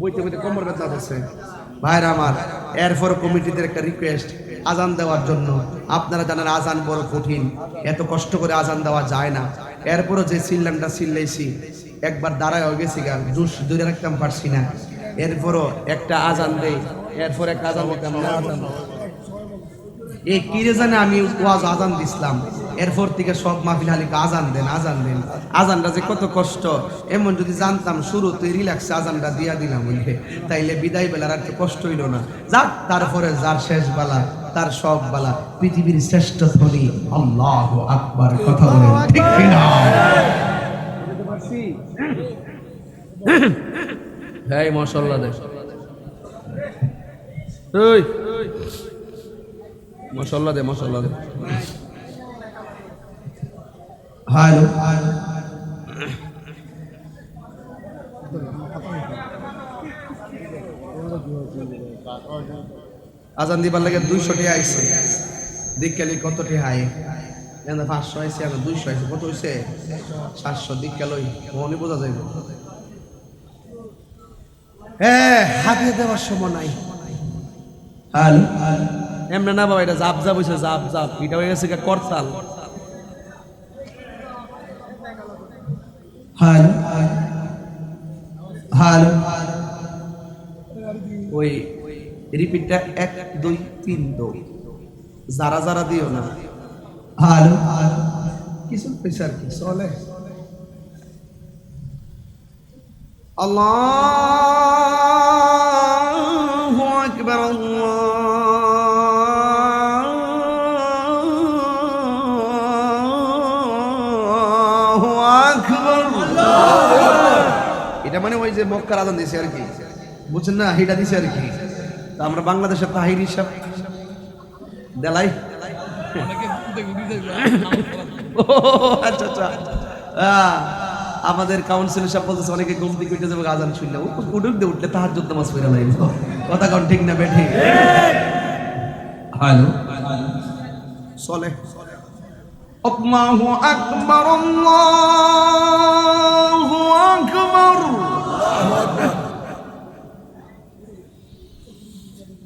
বইতে বইতে কোমর ব্যথা আছে ভাইরা আমার, এরপর কমিটিদের একটা রিকোয়েস্ট আজান দেওয়ার জন্য। আপনারা জানেন আজান বড় কঠিন, এত কষ্ট করে আজান দেওয়া যায় না। এরপরও যে সিল্লানটা সিল্লাইছি একবার দাঁড়ায় গেছি গান জুস দূরে রাখতাম পারছি না। এরপরও একটা আজান দেই, এরপর একটা আজান এই কিরে জানে আমি ওয়াজ আজান দিছিলাম। এরপর থেকে সব মাহফিল আলীকে আজান দেন আজান দেন। আজানটা যে কত কষ্ট। এমন যদি জানতাম শুরু শুরুতে রিল্যাক্সে আজানটা দিয়া দিলাম বললে তাইলে বিদায় বেলার আর কষ্ট হইল না। যাক তারপরে যার শেষ বেলা তার সব বেলা পৃথিবীর শ্রেষ্ঠ ধ্বনি আল্লাহ আকবার কথা বলেন ঠিক কিনা? হ্যাঁ মশাল্লা দেখ। মশাল্লা দে মশাল্লা দে হ্যালো আজান দিবার লাগে দুইশো টাকা আইছে। দিককালি কত টাকা আয় এখানে পাঁচশো আইছে আর দুইশো আইছে। কত হইছে? সাতশো। দিককালই মনে বোঝা যাইব? হ্যাঁ হাতিয়ে দেওয়ার সময় নাই। এমনি না বাবা, এটা জাপ জাপ হয়েছে জাপ জাপ। এটা হয়ে গেছে করতাল। হ্যালো হ্যালো ওই রিপিটটা এক দুই তিন দুই যারা যারা দিও না। হ্যালো কিছু আর কি? চলে। আল্লাহু! এটা মানে ওই যে মক্কার আজান দিছে আর কি। বুঝছেন না? এটা দিছে আর কি। তা আমরা বাংলাদেশের তাহির হিসাব দেলাই। আচ্ছা আচ্ছা। আমাদের কাউন্সিল সব বলতেছে অনেকে ঘুম থেকে উঠে যাবে আজান শুনলে। উঠুক দিয়ে উঠলে তাহার যুদ্ধ মাস ফিরে লাগবে কথা কন ঠিক না বেঠে? হ্যালো। চলে আল্লাহু আকবার আল্লাহু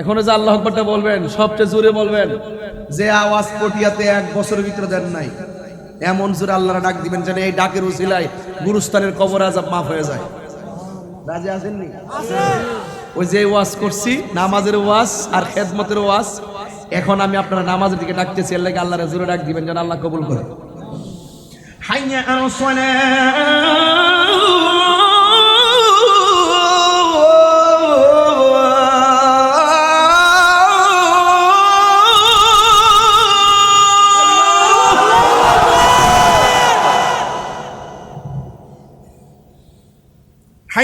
এখনও যে আল্লাহ আকবরটা বলবেন সবচেয়ে জোরে বলবেন। যে আওয়াজ পটিয়াতে এক বছরের ভিতরে দেন নাই। এমন জোরে আল্লাহরা ডাক দিবেন যেন এই ডাকের উসিলায় গুরুস্থানের কবর আজাব মাফ হয়ে যায়। রাজি আছেননি ওই যে ওয়াজ করছি নামাজের ওয়াজ আর খেদমতের ওয়াজ এখন আমি আপনারা নামাজের দিকে ডাকতেছি এর লাগে আল্লাহরে জোরে ডাক দিবেন যেন আল্লাহ কবুল করে। হাইয়া আর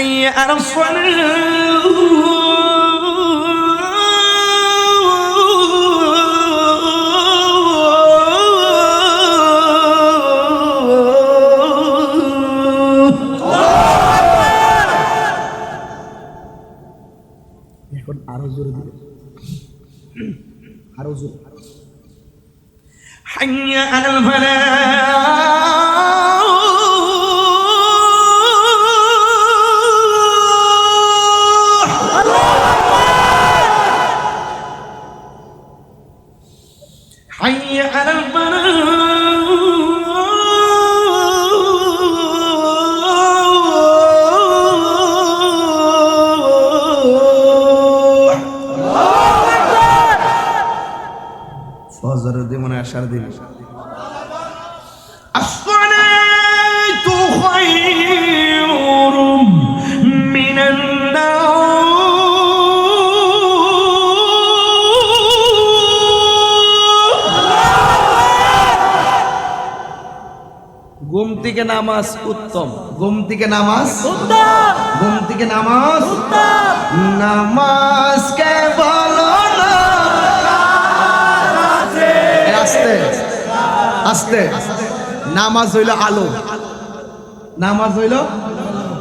حي على الصلاة এখন আরো জোরে দিবে আরো জোরে حي على الفلاح দিব না সারা দিন ঘুম থেকে নামাজ উত্তম। ঘুম থেকে নামাজ উত্তম। ঘুম থেকে নামাজ উত্তম। আস্তে। নামাজ হইল আলো। নামাজ হইল